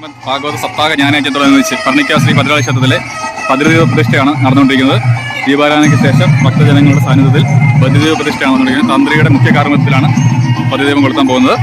ഭാഗവത സപ്താഹ ജ്ഞാനയജ്ഞത്തോടനുബന്ധിച്ച് പർണിക്ക ശ്രീ പതിരാളി ക്ഷേത്രത്തിലെ പതിരുദീപ പ്രതിഷ്ഠയാണ് നടന്നുകൊണ്ടിരിക്കുന്നത്. ദീപാരാധനയ്ക്ക് ശേഷം ഭക്തജനങ്ങളുടെ സാന്നിധ്യത്തിൽ പതിരുദീപ പ്രതിഷ്ഠയാണ് നടന്നുകൊണ്ടിരിക്കുന്നത്. തന്ത്രിയുടെ മുഖ്യ കാർമ്മത്തിലാണ് പതിരുദീപം കൊളുത്താൻ പോകുന്നത്.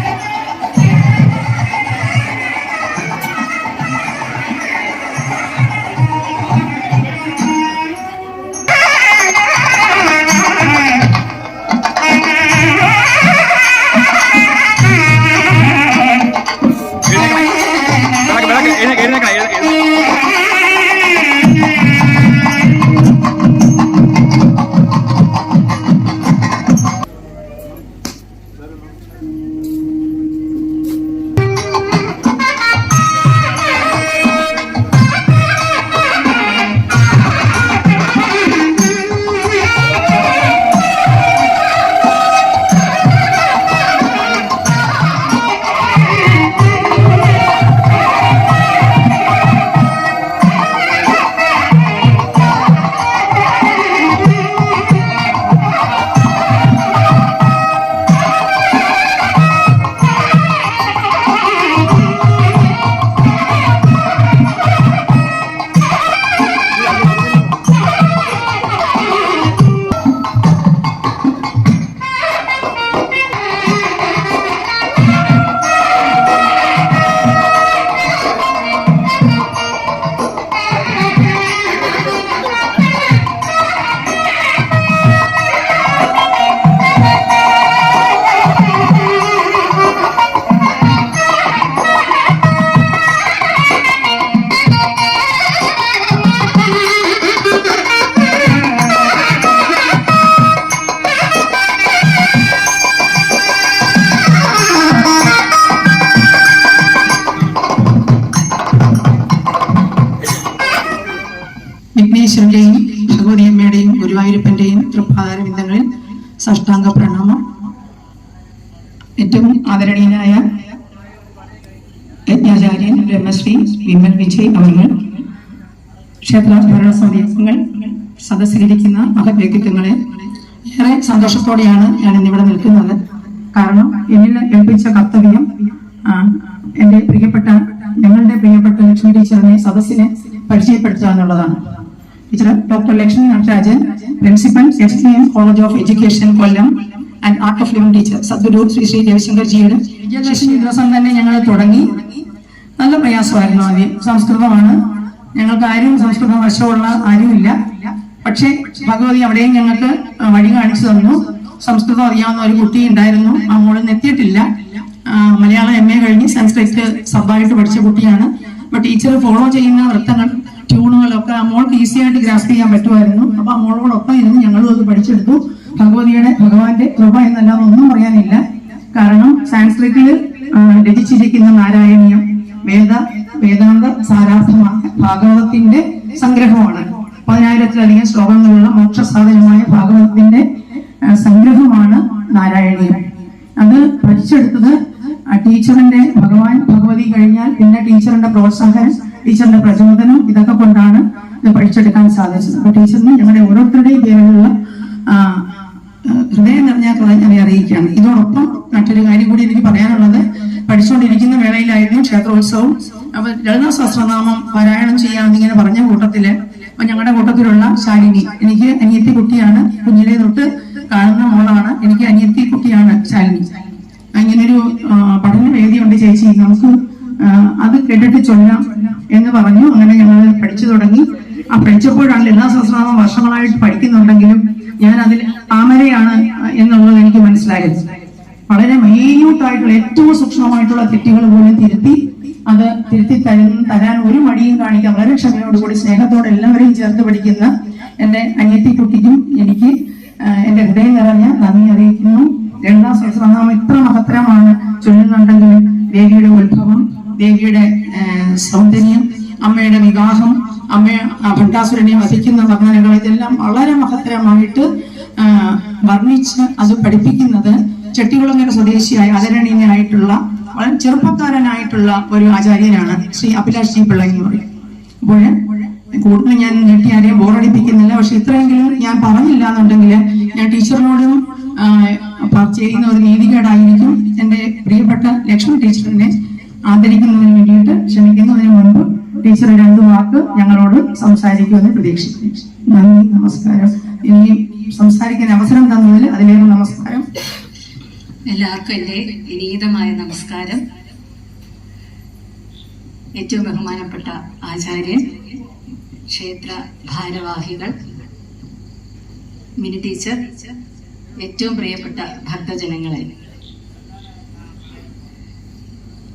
വിഘ്നേശ്വരന്റെയും ഭഗവതിയമ്മയുടെയും ഗുരുവായൂരപ്പന്റെയും തൃപ്പാദാരവിന്ദങ്ങളിൽ സഷ്ടാംഗ പ്രണാമം. ഏറ്റവും ആദരണീയനായ യജ്ഞാചാര്യൻ ബ്രഹ്മശ്രീ വിമൽ വിജയ് അവർ ക്ഷേത്ര ഭരണസമിതി അംഗങ്ങൾ സദസ്സിലിരിക്കുന്ന വ്യക്തിത്വങ്ങളെ ഏറെ സന്തോഷത്തോടെയാണ് ഞാൻ ഇന്നിവിടെ നിൽക്കുന്നത്. കാരണം എന്നിൽ ഏൽപ്പിച്ച കർത്തവ്യം എന്റെ പ്രിയപ്പെട്ട ഞങ്ങളുടെ പ്രിയപ്പെട്ട ലക്ഷ്മി ടീച്ചറിനെ സദസ്സിനെ പരിചയപ്പെടുത്തുക എന്നുള്ളതാണ്. Teacher doctor Lakshmi Natarajan principal S D M college of education Kollam and art of living teacher Sadhguru Shri Shri രവിശങ്കർജിയുടെ Vijayadashami ദിവസം തന്നെ ഞങ്ങൾ തുടങ്ങി. നല്ല പ്രയാസമായിരുന്നു ആദ്യം. സംസ്കൃതമാണ്. ഞങ്ങൾക്ക് ആരും സംസ്കൃതം വശമുള്ള ആരുമില്ല. പക്ഷേ ഭഗവതി അവിടെയും ഞങ്ങൾക്ക് വഴി കാണിച്ചു തന്നു. സംസ്കൃതം അറിയാവുന്ന ഒരു കുട്ടി ഉണ്ടായിരുന്നു. ആ മോളിൽ എത്തിയിട്ടില്ല മലയാളം എം എ കഴിഞ്ഞ് സംസ്കൃത് സബായിട്ട് പഠിച്ച കുട്ടിയാണ്. അപ്പൊ ടീച്ചർ ഫോളോ ചെയ്യുന്ന വൃത്തങ്ങൾ ട്യൂണുകളൊക്കെ ആ മോൾക്ക് ഈസി ആയിട്ട് ഗ്രാസ്പ് ചെയ്യാൻ പറ്റുമായിരുന്നു. അപ്പൊ ആ മോളോടൊപ്പം ഇരുന്ന് ഞങ്ങളും അത് പഠിച്ചെടുത്തു. ഭഗവതിയുടെ ഭഗവാന്റെ കൃപ എന്നല്ലാതെ ഒന്നും പറയാനില്ല. കാരണം സാൻസ്ക്രിറ്റിൽ രചിച്ചിരിക്കുന്ന നാരായണീയം വേദ വേദാന്ത സാരാർത്ഥമായ ഭാഗവതത്തിന്റെ സംഗ്രഹമാണ്. പതിനായിരത്തിലധികം ശ്ലോകങ്ങളുള്ള മോക്ഷസാധനമായ ഭാഗവതത്തിന്റെ സംഗ്രഹമാണ് നാരായണീയം. അത് പഠിച്ചെടുത്തത് ടീച്ചറിന്റെ ഭഗവാൻ ഭഗവതി കഴിഞ്ഞാൽ പിന്നെ ടീച്ചറിന്റെ പ്രോത്സാഹനം ടീച്ചറിന്റെ പ്രചോദനം ഇതൊക്കെ കൊണ്ടാണ് ഇത് പഠിച്ചെടുക്കാൻ സാധിച്ചത്. അപ്പൊ ടീച്ചറിന് ഞങ്ങളുടെ ഓരോരുത്തരുടെയും പേരിലുള്ള ഹൃദയം നിറഞ്ഞ കൃതജ്ഞത അറിയിക്കുകയാണ്. ഇതോടൊപ്പം മറ്റൊരു കാര്യം കൂടി എനിക്ക് പറയാനുള്ളത്. പഠിച്ചുകൊണ്ടിരിക്കുന്ന വേളയിലായിരുന്നു ക്ഷേത്രോത്സവം. അപ്പൊ ലളിത സഹസ്രനാമം പാരായണം ചെയ്യാമെന്നിങ്ങനെ പറഞ്ഞ കൂട്ടത്തിൽ അപ്പൊ ഞങ്ങളുടെ കൂട്ടത്തിലുള്ള ശാലിനി എനിക്ക് അനിയത്തി കുട്ടിയാണ് കുഞ്ഞിലെ തൊട്ട് കാണുന്ന മോളാണ്. എനിക്ക് അനിയത്തി കുട്ടിയാണ് ശാലിനി അങ്ങനൊരു പഠന വേദിയുണ്ട് ചേച്ചി. നമുക്ക് അത് കേട്ടിട്ട് ചൊല്ലാം എന്ന് പറഞ്ഞു. അങ്ങനെ ഞങ്ങൾ പഠിച്ചു തുടങ്ങി. ആ പഠിച്ചപ്പോഴാണ് ലളിതാ സഹസ്രനാമം വർഷങ്ങളായിട്ട് പഠിക്കുന്നുണ്ടെങ്കിലും ഞാൻ അതിൽ താമരയാണ് എന്നുള്ളത് എനിക്ക് മനസ്സിലായത്. വളരെ മൈന്യൂട്ടായിട്ടുള്ള ഏറ്റവും സൂക്ഷ്മമായിട്ടുള്ള തെറ്റുകൾ പോലും തിരുത്തി അത് തിരുത്തി തരാൻ ഒരു മടിയും കാണിക്കാൻ വളരെ ക്ഷമയോടുകൂടി സ്നേഹത്തോടെ എല്ലാവരെയും ചേർത്ത് പഠിക്കുന്ന എന്റെ അനിയത്തി കുട്ടിക്കും എനിക്ക് എന്റെ ഹൃദയം നിറഞ്ഞ നന്ദി അറിയിക്കുന്നു. രണ്ടാം സഹസ്രനാമം ഇത്ര മഹത്തരമാണ് ചൊല്ലുന്നുണ്ടെങ്കിലും ദേവിയുടെ ഉത്ഭവം ദേവിയുടെ സൗന്ദര്യം അമ്മയുടെ വിവാഹം അമ്മ ഭണ്ഡാസുരനെ വധിക്കുന്ന വർണനകൾ ഇതെല്ലാം വളരെ മഹത്തരമായിട്ട് വർണിച്ച് അത് പഠിപ്പിക്കുന്നത് ചെട്ടികുളങ്ങര സ്വദേശിയായ ആദരണീയനായിട്ടുള്ള വളരെ ചെറുപ്പക്കാരനായിട്ടുള്ള ഒരു ആചാര്യനാണ് ശ്രീ അഭിലാഷ് ജി പിള്ള എന്ന് പറയും. അപ്പോൾ കൂടുതൽ ഞാൻ ഞെട്ടി ആരെയും ബോറടിപ്പിക്കുന്നില്ല പക്ഷെ ഇത്രയെങ്കിലും ഞാൻ പറഞ്ഞില്ല എന്നുണ്ടെങ്കിൽ ഞാൻ ടീച്ചറിനോടും ചെയ്യുന്ന ഒരു നീതികേടായിരിക്കും എന്റെ പ്രിയപ്പെട്ട ലക്ഷ്മി ടീച്ചറിനെ ആദരിക്കുന്നതിന് വേണ്ടിയിട്ട് ക്ഷമിക്കുന്നു ടീച്ചർ രണ്ട് വാക്ക് ഞങ്ങളോട് സംസാരിക്കുമെന്ന് പ്രതീക്ഷിക്കുന്നു. നന്ദി നമസ്കാരം. ഇനിയും സംസാരിക്കാൻ അവസരം തന്നതിൽ അതിലേറെ നമസ്കാരം. എല്ലാവർക്കും എന്റെ വിനീതമായ നമസ്കാരം. ഏറ്റവും ബഹുമാനപ്പെട്ട ആചാര്യൻ ക്ഷേത്ര ഭാരവാഹികൾ മിനി ടീച്ചർ ഏറ്റവും പ്രിയപ്പെട്ട ഭക്തജനങ്ങളെ.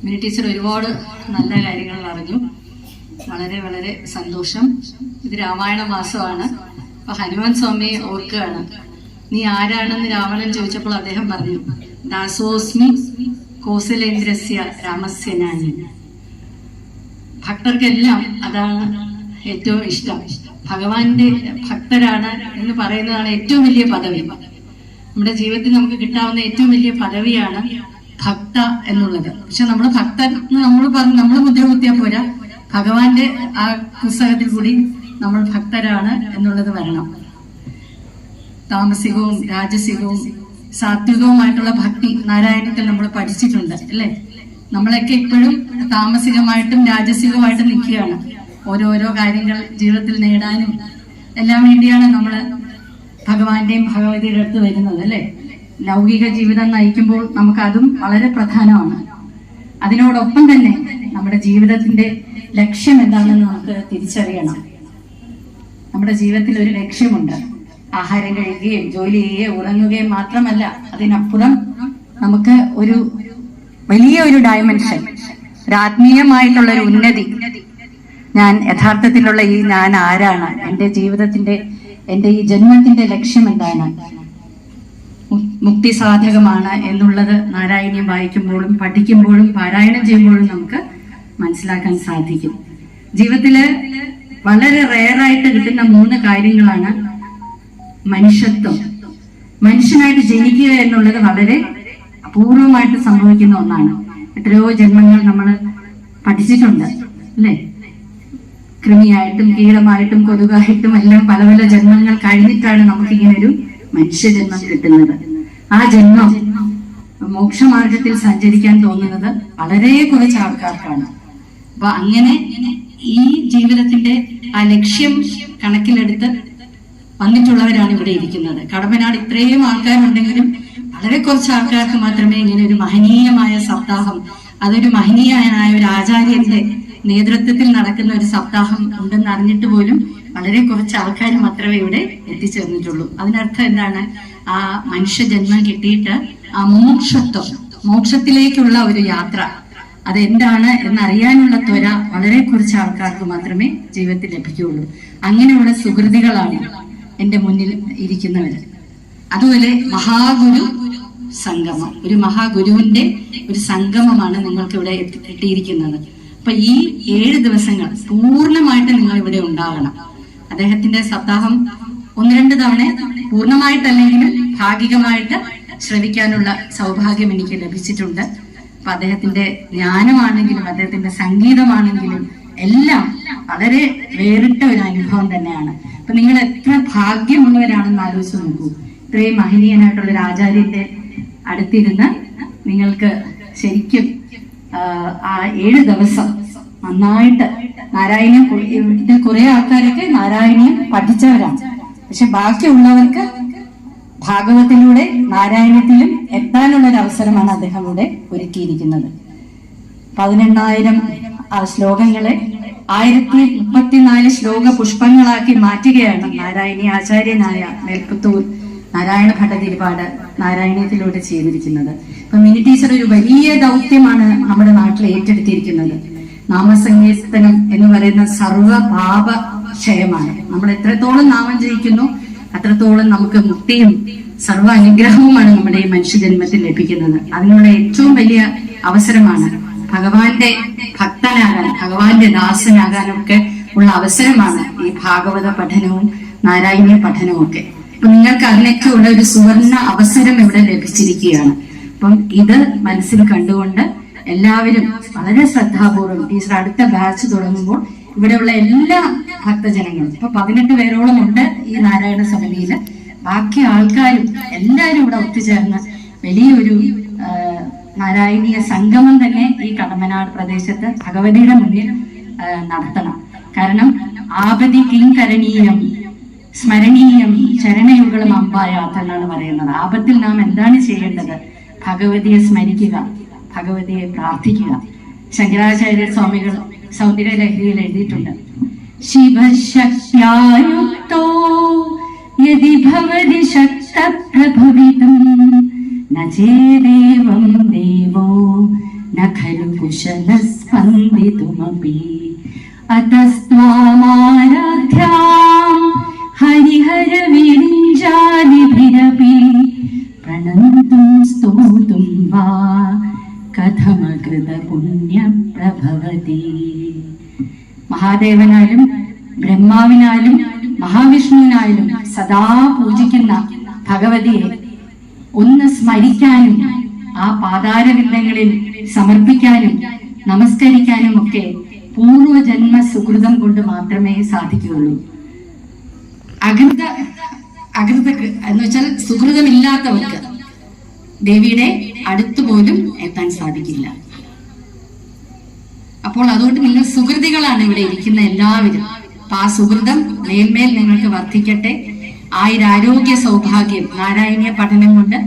മിനി ടീച്ചർ ഒരുപാട് നല്ല കാര്യങ്ങൾ അറിഞ്ഞു. വളരെ വളരെ സന്തോഷം. ഇത് രാമായണ മാസമാണ്. അപ്പൊ ഹനുമാൻ സ്വാമിയെ ഓർക്കുകയാണ് നീ ആരാണെന്ന് രാവണൻ ചോദിച്ചപ്പോൾ അദ്ദേഹം പറഞ്ഞു ദാസോസ്മി കോസലേന്ദ്രസ്യ രാമസ്യ ഞാനി. ഭക്തർക്കെല്ലാം അതാണ് ഏറ്റവും ഇഷ്ടം. ഭഗവാന്റെ ഭക്തരാണ് എന്ന് പറയുന്നതാണ് ഏറ്റവും വലിയ പദവി. നമ്മുടെ ജീവിതത്തിൽ നമുക്ക് കിട്ടാവുന്ന ഏറ്റവും വലിയ പദവിയാണ് ഭക്ത എന്നുള്ളത്. പക്ഷെ നമ്മൾ ഭക്തൻ നമ്മൾ പറഞ്ഞു നമ്മൾ മുദ്ര കുത്തിയാൽ പോരാ. ഭഗവാന്റെ ആ പുസ്തകത്തിൽ കൂടി നമ്മൾ ഭക്തരാണ് എന്നുള്ളത് വരണം. താമസികവും രാജസികവും സാത്വികവുമായിട്ടുള്ള ഭക്തി നാരായണത്തിൽ നമ്മൾ പഠിച്ചിട്ടുണ്ട് അല്ലേ? നമ്മളൊക്കെ ഇപ്പോഴും താമസികമായിട്ടും രാജസികമായിട്ടും നിൽക്കുകയാണ്. ഓരോരോ കാര്യങ്ങൾ ജീവിതത്തിൽ നേടാനും എല്ലാം വേണ്ടിയാണ് നമ്മൾ ഭഗവാന്റെയും ഭഗവതിയുടെ അടുത്ത് വരുന്നത് അല്ലേ? ലൗകിക ജീവിതം നയിക്കുമ്പോൾ നമുക്ക് അതും വളരെ പ്രധാനമാണ്. അതിനോടൊപ്പം തന്നെ നമ്മുടെ ജീവിതത്തിന്റെ ലക്ഷ്യം എന്താണെന്ന് നമുക്ക് തിരിച്ചറിയണം. നമ്മുടെ ജീവിതത്തിൽ ഒരു ലക്ഷ്യമുണ്ട്. ആഹാരം കഴിക്കുകയും ജോലി ചെയ്യുകയും ഉറങ്ങുകയും മാത്രമല്ല അതിനപ്പുറം നമുക്ക് ഒരു വലിയ ഒരു ഡയമെൻഷൻ ഒരു ആത്മീയമായിട്ടുള്ള ഒരു ഉന്നതി. ഞാൻ യഥാർത്ഥത്തിലുള്ള ഈ ഞാൻ ആരാണ്? എന്റെ ജീവിതത്തിന്റെ എന്റെ ഈ ജന്മത്തിന്റെ ലക്ഷ്യം എന്താണ് മുക്തി സാധകമാണ് എന്നുള്ളത് നാരായണീയം വായിക്കുമ്പോഴും പഠിക്കുമ്പോഴും പാരായണം ചെയ്യുമ്പോഴും നമുക്ക് മനസ്സിലാക്കാൻ സാധിക്കും. ജീവിതത്തിൽ വളരെ റെയറായിട്ട് കിട്ടുന്ന മൂന്ന് കാര്യങ്ങളാണ് മനുഷ്യത്വം. മനുഷ്യനായിട്ട് ജനിക്കുക എന്നുള്ളത് വളരെ അപൂർവമായിട്ട് സംഭവിക്കുന്ന ഒന്നാണ്. എത്രയോ ജന്മങ്ങൾ നമ്മൾ പഠിച്ചിട്ടുണ്ട് അല്ലേ? കൃമിയായിട്ടും കീടമായിട്ടും കൊതുകായിട്ടും എല്ലാം പല പല ജന്മങ്ങൾ കഴിഞ്ഞിട്ടാണ് നമുക്ക് ഇങ്ങനെ ഒരു മനുഷ്യജന്മം കിട്ടുന്നത്. ആ ജന്മം മോക്ഷമാർഗത്തിൽ സഞ്ചരിക്കാൻ തോന്നുന്നത് വളരെ കുറച്ച് ആൾക്കാർക്കാണ്. അപ്പൊ അങ്ങനെ ഈ ജീവിതത്തിന്റെ ആ ലക്ഷ്യം കണക്കിലെടുത്ത് വന്നിട്ടുള്ളവരാണ് ഇവിടെ ഇരിക്കുന്നത്. കടമ്പനാട് ഇത്രയും ആൾക്കാരുണ്ടെങ്കിലും വളരെ കുറച്ച് ആൾക്കാർക്ക് മാത്രമേ ഇങ്ങനെ ഒരു മഹനീയമായ സപ്താഹം അതൊരു മഹനീയനായ ഒരു ആചാര്യന്റെ നേതൃത്വത്തിൽ നടക്കുന്ന ഒരു സപ്താഹം ഉണ്ടെന്ന് അറിഞ്ഞിട്ട് പോലും വളരെ കുറച്ച് ആൾക്കാർ മാത്രമേ ഇവിടെ എത്തിച്ചേർന്നിട്ടുള്ളൂ. അതിനർത്ഥം എന്താണ്? ആ മനുഷ്യ മനുഷ്യജന്മം കിട്ടിയിട്ട് ആ മോക്ഷത്വം മോക്ഷത്തിലേക്കുള്ള ഒരു യാത്ര അതെന്താണ് എന്നറിയാനുള്ള ത്വര വളരെ കുറച്ച് ആൾക്കാർക്ക് മാത്രമേ ജീവിതത്തിൽ ലഭിക്കുകയുള്ളൂ. അങ്ങനെയുള്ള സുഹൃതികളാണ് എന്റെ മുന്നിൽ ഇരിക്കുന്നവർ അതുപോലെ മഹാഗുരു സംഗമം. ഒരു മഹാഗുരുവിന്റെ ഒരു സംഗമമാണ് നിങ്ങൾക്ക് ഇവിടെ കിട്ടിയിരിക്കുന്നത്. അപ്പൊ ഈ ഏഴ് ദിവസങ്ങൾ പൂർണമായിട്ട് നിങ്ങൾ ഇവിടെ ഉണ്ടാകണം. അദ്ദേഹത്തിന്റെ സപ്താഹം ഒന്ന് രണ്ട് തവണ പൂർണമായിട്ടല്ലെങ്കിലും ഭാഗികമായിട്ട് ശ്രവിക്കാനുള്ള സൗഭാഗ്യം എനിക്ക് ലഭിച്ചിട്ടുണ്ട്. അപ്പൊ അദ്ദേഹത്തിന്റെ ജ്ഞാനമാണെങ്കിലും അദ്ദേഹത്തിന്റെ സംഗീതമാണെങ്കിലും എല്ലാം വളരെ വേറിട്ട ഒരു അനുഭവം തന്നെയാണ്. അപ്പൊ നിങ്ങൾ എത്ര ഭാഗ്യമുള്ളവരാണെന്ന് ആലോചിച്ച് നോക്കൂ. ഇത്രയും മഹനീയനായിട്ടുള്ള ഒരു ആചാര്യന്റെ അടുത്തിരുന്ന് നിങ്ങൾക്ക് ശരിക്കും ആ, ഏഴ് ദിവസം നന്നായിട്ട് നാരായണീയം ഇതിൽ കുറെ ആൾക്കാരൊക്കെ നാരായണീയം പഠിച്ചവരാണ്. പക്ഷെ ബാക്കിയുള്ളവർക്ക് ഭാഗവത്തിലൂടെ നാരായണത്തിലും എത്താനുള്ള ഒരു അവസരമാണ് അദ്ദേഹം ഇവിടെ ഒരുക്കിയിരിക്കുന്നത്. പതിനെണ്ണായിരം ശ്ലോകങ്ങളെ ആയിരത്തി മുപ്പത്തിനാല് ശ്ലോക പുഷ്പങ്ങളാക്കി മാറ്റുകയാണ് നാരായണി ആചാര്യനായ മേൽപ്പത്തൂർ നാരായണ ഭട്ടതിരിപാട് നാരായണീയത്തിലൂടെ ചെയ്തിരിക്കുന്നത്. ഇപ്പൊ മിനി ടീച്ചർ ഒരു വലിയ ദൗത്യമാണ് നമ്മുടെ നാട്ടിൽ ഏറ്റെടുത്തിരിക്കുന്നത്. നാമസങ്കീർത്തനം എന്ന് പറയുന്ന സർവ പാപ ക്ഷയമാണ് നമ്മൾ എത്രത്തോളം നാമം ജയിക്കുന്നു അത്രത്തോളം നമുക്ക് മുക്തിയും സർവ അനുഗ്രഹവുമാണ് നമ്മുടെ ഈ മനുഷ്യജന്മത്തിൽ ലഭിക്കുന്നത്. അതിനുള്ള ഏറ്റവും വലിയ അവസരമാണ് ഭഗവാന്റെ ഭക്തനാകാൻ ഭഗവാന്റെ ദാസനാകാനൊക്കെ ഉള്ള അവസരമാണ് ഈ ഭാഗവത പഠനവും നാരായണീയ പഠനവും ഒക്കെ. അപ്പൊ നിങ്ങൾക്ക് അതിനൊക്കെ ഉള്ള ഒരു സുവർണ അവസരം ഇവിടെ ലഭിച്ചിരിക്കുകയാണ്. അപ്പം ഇത് മനസ്സിൽ കണ്ടുകൊണ്ട് എല്ലാവരും വളരെ ശ്രദ്ധാപൂർവം ടീച്ചർ അടുത്ത ബാച്ച് തുടങ്ങുമ്പോൾ ഇവിടെയുള്ള എല്ലാ ഭക്തജനങ്ങളും ഇപ്പൊ പതിനെട്ട് പേരോളം ഉണ്ട് ഈ നാരായണ സമിതിയിൽ ബാക്കി ആൾക്കാരും എല്ലാവരും ഇവിടെ ഒത്തുചേർന്ന് വലിയൊരു നാരായണീയ സംഗമം തന്നെ ഈ കടമനാട് പ്രദേശത്ത് ഭഗവതിയുടെ മുന്നിൽ നടത്തണം. കാരണം ആപതി കിങ്കരണീയം സ്മരണീയം ചരണയുഗളം അമ്പായാത്ത എന്നാണ് പറയുന്നത്. ആപത്തിൽ നാം എന്താണ് ചെയ്യേണ്ടത്? ഭഗവതിയെ സ്മരിക്കുക. ഭഗവതിയെ പ്രാർത്ഥിക്കുക. ശങ്കരാചാര്യ സ്വാമികൾ സൗന്ദര്യ ലഹരിയിൽ എഴുതിയിട്ടുണ്ട്. ശിവശക്തിയുക്തോ യതി ഭവതി ശക്തപ്രഭവിതം ന ചേദേവം ദേവോ ന ഖലു കുശലസ്പന്ദിതുമപി അതസ്ത്വാമാരാധ്യാം പൂർവജന്മ സുഹൃതം കൊണ്ട് മാത്രമേ സാധിക്കുകയുള്ളൂ. അകൃത അകൃത എന്ന് വെച്ചാൽ സുഹൃതമില്ലാത്തവർക്ക് ദേവിയുടെ അടുത്തുപോലും എത്താൻ സാധിക്കില്ല. അപ്പോൾ അതുകൊണ്ട് നിങ്ങൾ സുഹൃതികളാണ് ഇവിടെ ഇരിക്കുന്ന എല്ലാവരും. അപ്പൊ ആ സുഹൃതം മേൽമേൽ നിങ്ങൾക്ക് വർദ്ധിക്കട്ടെ. ആയിരാരോഗ്യ സൗഭാഗ്യം നാരായണീയ പഠനം കൊണ്ട്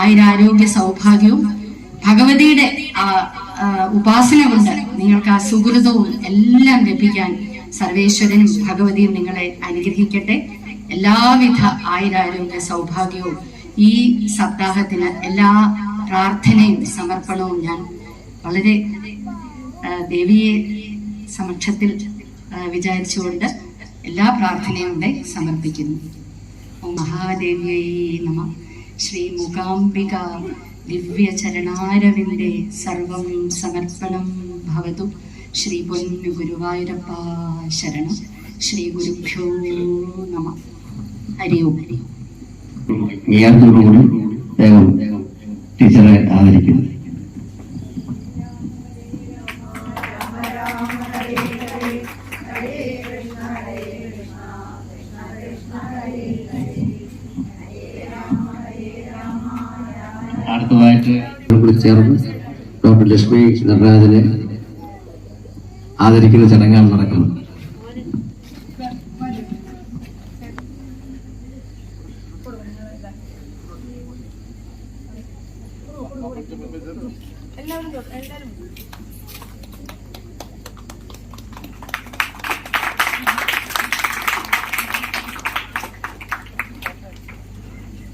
ആയിരാരോഗ്യ സൗഭാഗ്യവും ഭഗവതിയുടെ ആ, ഉപാസന കൊണ്ട് നിങ്ങൾക്ക് ആ സുഹൃതവും എല്ലാം ലഭിക്കാൻ സർവേശ്വരനും ഭഗവതിയും നിങ്ങളെ അനുഗ്രഹിക്കട്ടെ. എല്ലാവിധ ആയിരാരോഗ്യ സൗഭാഗ്യവും ഈ സപ്താഹത്തിന് എല്ലാ പ്രാർത്ഥനയും സമർപ്പണവും ഞാൻ വളരെ ദേവിയെ സമക്ഷത്തിൽ വിചാരിച്ചുകൊണ്ട് എല്ലാ പ്രാർത്ഥനയും ഇവിടെ സമർപ്പിക്കുന്നു. ഓ മഹാദേവിയേ നമ. ശ്രീ മൂകാംബിക ദിവ്യ ചരണാരവിന്ദേ സർവം സമർപ്പണം ഭവതു ശ്രീ പൊന്നു ഗുരുവായൂരപ്പ ശരണം ശ്രീ ഗുരുഭ്യോ നമ ഹരി ഓം ടീച്ചറെ ആദരിക്കുന്നു അടുത്തതായിട്ട് ചേർന്ന് ഡോക്ടർ ലക്ഷ്മി നടരാജനെ ആദരിക്കുന്ന ചടങ്ങാണ് നടക്കുന്നത്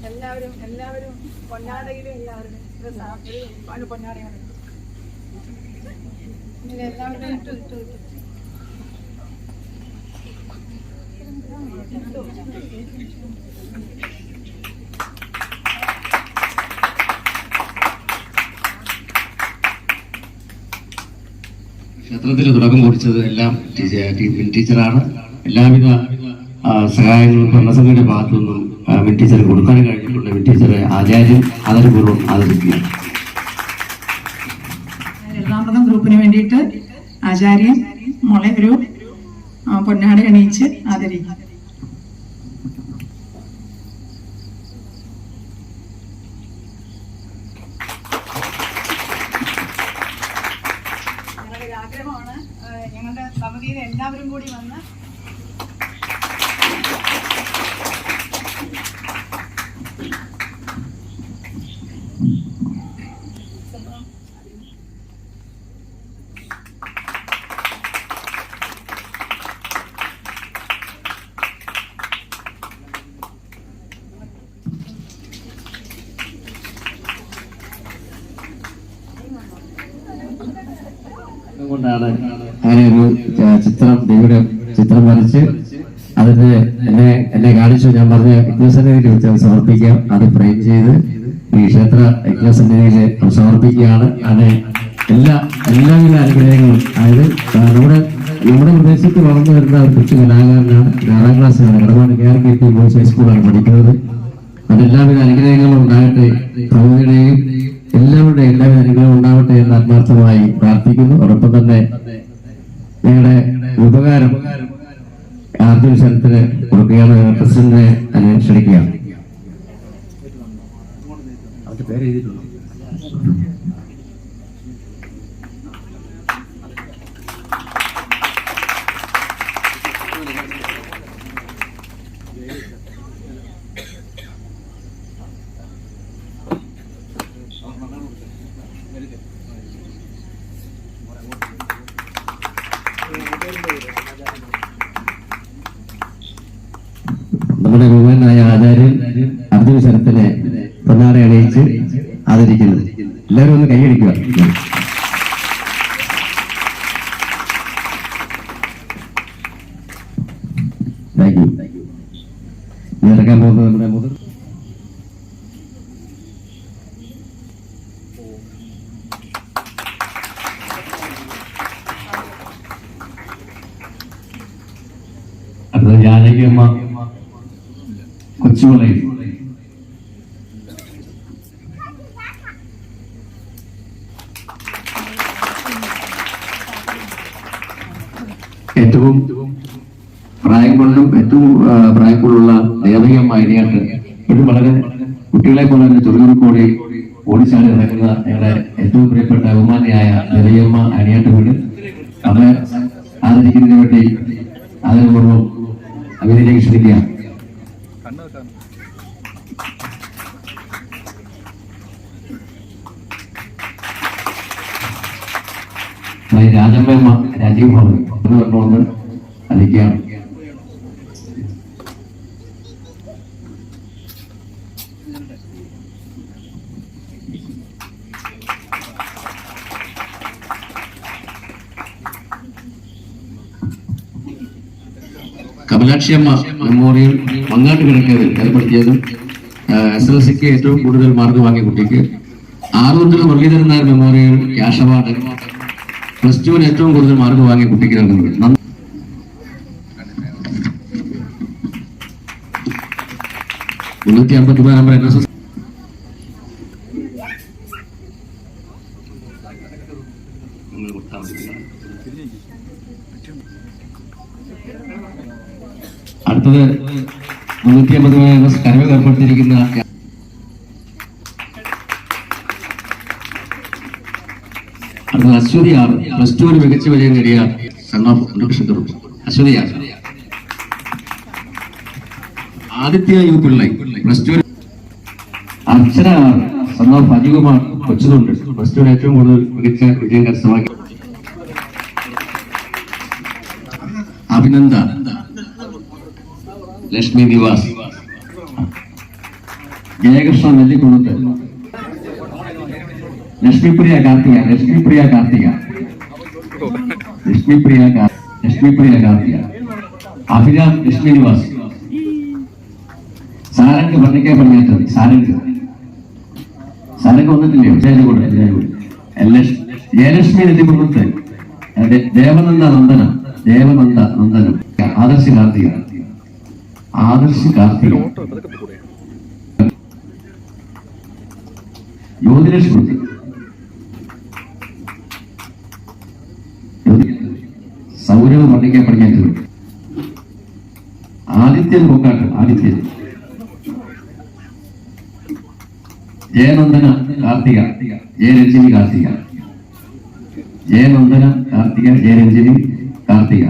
എല്ലാവരും എല്ലാവരും പൊന്നാടയിലും എല്ലാവരും ഇത് സാ- ഒരു ഒരുപാട് പൊന്നാടയാണ് ഇങ്ങനെ എല്ലാവരും ഇട്ടു ഇട്ടു ഇട്ടു ക്ഷേത്രത്തിൽ തുടക്കം കുറിച്ചത് എല്ലാം ടീച്ചറാണ്. എല്ലാവിധ സഹായങ്ങളും ഭരണസമിതിയുടെ ഭാഗത്തു നിന്നും മിൻ ടീച്ചർ കൊടുക്കാൻ കഴിഞ്ഞിട്ടുണ്ട്. മിൻ ടീച്ചറെ ആചാര്യൻ ആദരപൂർവം ആദരിക്കുക ഗ്രൂപ്പിന് വേണ്ടിയിട്ട് ആചാര്യൻ മുളെ ഒരു പൊന്നാട് എണീച്ച് ആദരിക്കുക ആദരിക്കും ഞങ്ങളുടെ ഒരു ആഗ്രഹമാണ് ആ, ഞങ്ങളുടെ സമിതിയിലെ എല്ലാവരും കൂടി വന്ന് അതുകൊണ്ടാണ് അങ്ങനെ ഒരു ആ, ചിത്രം ദേവിയുടെ ചിത്രം വരച്ച് അതിന് എന്നെ എന്നെ കാണിച്ചു. ഞാൻ പറഞ്ഞ യജ്ഞസന്നിധിയിൽ വെച്ച് സമർപ്പിക്കാം. അത് ഫ്രെയിം ചെയ്ത് ഈ ക്ഷേത്ര യജ്ഞസന്നിധിയിൽ സമർപ്പിക്കുകയാണ്. അങ്ങനെ എല്ലാ എല്ലാവിധ അനുഗ്രഹങ്ങളും. അതായത് നമ്മുടെ നമ്മുടെ പ്രദേശത്ത് വളർന്നു വരുന്ന ഒരു കൊച്ചു കലാകാരനാണ്. ആറാം ക്ലാസ്സിലാണ്. ഇടപാട് K R K T boys ഹൈസ്കൂളാണ് പഠിക്കുന്നത്. അതെല്ലാവിധ അനുഗ്രഹങ്ങളും ഉണ്ടാകട്ടെ. പ്രമുഖരുടെയും എല്ലാവരുടെയും എല്ലാവിധ അനുഗ്രഹം ഉണ്ടാവട്ടെ എന്ന് ആത്മാർത്ഥമായി പ്രാർത്ഥിക്കുന്നു. അതോടൊപ്പം തന്നെ നിങ്ങളുടെ ഉപകാരം. ആദ്യ സ്ഥലത്തിന് കൊടുക്കുകയാണ് പ്രസിഡന്റിനെ പേര് എഴുതിയിട്ടുണ്ടോ നമ്മുടെ ബഹുമാനായ ആചാര്യൻ അബ്ദുൽ ശരത്തിനെ പൊന്നാട അണിയിച്ച് ആദരിക്കുന്നു എല്ലാവരും ഒന്ന് കൈയടിക്കുക താങ്ക് യു ഇനി ഇറക്കാൻ പോകുന്നത് നമ്മുടെ മുതിർ അടുത്തത് ജാനകിയമ്മ കൊച്ചുവളയിൽ ഏറ്റവും പ്രായം കൊണ്ടും ഏറ്റവും പ്രായം കൊണ്ടുള്ള ദേവകയമ്മ ഇനിയാട്ട് ഇപ്പോഴും വളരെ കുട്ടികളെ പോലെ തന്നെ ചുറുചുറുക്കോടി ഓടിച്ചാടി നടക്കുന്ന ഞങ്ങളുടെ ഏറ്റവും പ്രിയപ്പെട്ട ബഹുമാനിയായ ദേവിയമ്മ അനിയാട്ട് വീട്. അവരെ ആദരിക്കുന്നതിന് വേണ്ടി ആദരപൂർവം അഭിനയിലേക്ക് ക്ഷണിക്കുകയാണ് രാജമ്മയമ്മ രാജീവ് ഭവൻ പത്ത് പറഞ്ഞുകൊണ്ട് അറിയിക്കുകയാണ് കമലാക്ഷിയമ്മ മെമ്മോറിയൽ മങ്ങാട്ട് കിഴക്ക് ഏർപ്പെടുത്തിയതും എസ് എൽ സിക്ക് ഏറ്റവും കൂടുതൽ മാർക്ക് വാങ്ങിയ കുട്ടിക്ക് ആറുമുതൽ Muraleedharan Nair memorial cash award plus ടുവിന് ഏറ്റവും കൂടുതൽ മാർക്ക് വാങ്ങിയ കുട്ടിക്ക് നൽകുന്നത് മൂന്ന് അടുത്തത് മുന്നൂറ്റി അമ്പത് എൻ എസ് കരവിൽ ഏർപ്പെടുത്തിയിരിക്കുന്ന അടുത്തത് അശ്വതി ആർ പ്ലസ് ടുവിന് മികച്ച വിജയം നേടിയ son of Unnikrishnan R Aditya U Pillai plus two Archana R son Ajikumar Kochuthundu plus ടുവിന് ഏറ്റവും കൂടുതൽ മികച്ച വിജയം കരസ്ഥമാക്കി. അഭിനന്ദ. ലക്ഷ്മി നിവാസ്. ജയകൃഷ്ണ നെല്ലിക്കുളത്ത് ലക്ഷ്മിപ്രിയ കാർത്തിക ലക്ഷ്മിപ്രിയ കാർത്തിക ലക്ഷ്മിപ്രിയ ലക്ഷ്മിപ്രിയ കാർത്തിക അഭിരാം ലക്ഷ്മി നിവാസ് സാരംഗ് പള്ളിക്കാൻ പണിയാറ്റത് സാരംഗ്. സാരംഗ് വന്നിട്ടില്ലേ ജയന്റെ കൂടെ എല്ലാവരും കൂടെ. ലക്ഷ്- ജയലക്ഷ്മി നെല്ലിക്കുളത്ത് ദേ- ദേവനന്ദ നന്ദന ദേവനന്ദ നന്ദനം. ആദർശ് കാർത്തിക ആദർശ് കാർത്തിക ജ്യോതിലക്ഷ്മി. സൗരവ് പള്ളിക്കാൻ പഠിക്കാൻ ആദിത്യൻ പൂക്കാട്ട് ആദിത്യൻ. ജയനന്ദന കാർത്തിക ജയരഞ്ജിനി കാർത്തിക. ജയനന്ദന കാർത്തിക ജയരഞ്ജിനി കാർത്തിക.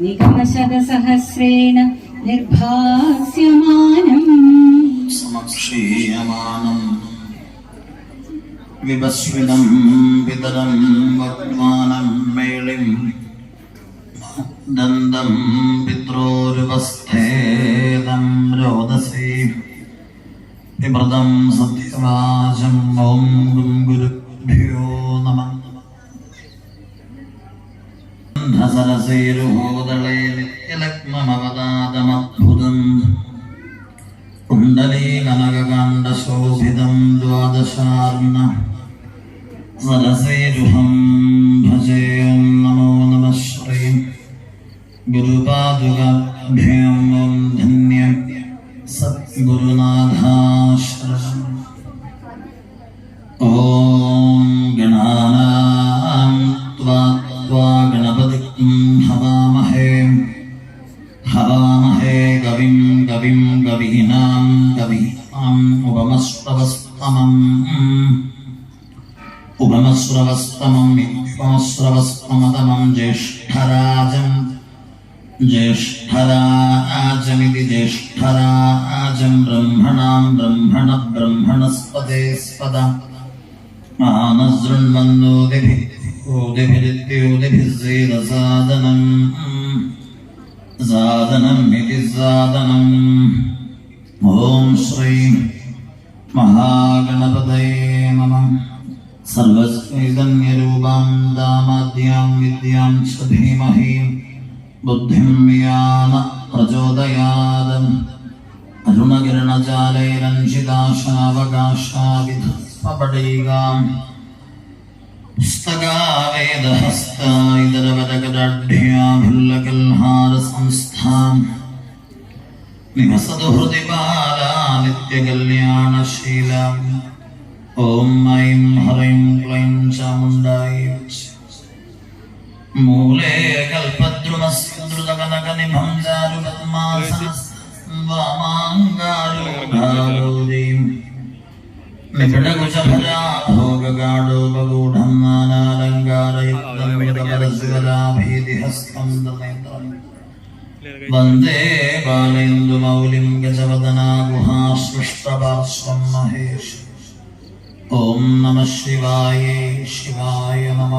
നിഗമശതസഹസ്രേണ നിർഭാസ്യമാനം. സമക്ഷീയമാനം. വിഭസ്വിനം പിതരം സരസേരുഹം ഭജേ ഓം നമോ നമഃ ശ്രീ ഗുരുപാദുകാഭ്യം ബ്രഹ്മണ ബ്രഹ്മണസ്പദേ സ്പദ മഹാനസൃണ്ണോതിഭിരിത്യോതിഭിസേതസാദനം സാധനം ഇതി ഓം ശ്രീം മഹാഗണപതയേ നമ സർവസ്മൈതന്യരൂപാം ദാമാദ്യാം വിദ്യാം ക്ഷീമഹീം ബുദ്ധിം വ്യാന പ്രചോദയാദം यान प्रचोदयादम् अरुणकिरणजालैरञ्चिदाशावकाशाविधस्वपटैगाम् पुस्तका वेदहस्ता इतरवरकटाढ्याभिल्लकल्हारसंस्थाम् निवसतु हृदि बाला नित्यकल्याणशीलाम् ॐ ऐं ह्रैं क्लैं चामुण्डाय मूले कल्पद्रुमस्य द्रुतकनकनिभं चारुपद्मासनस्य ഭോഗാഡോപഗൂഢം നാനാലങ്കാരയുക്തമരസ്വലാഭീതിഹസ്തം തമേന്ദ്രം വന്ദേ ബാലേന്ദുമൗലിം ഗജവദനാഗുഹാസ്പൃഷ്ടപാർശ്വം മഹേഷ്. ഓം നമ ശിവായ ശിവായ നമ.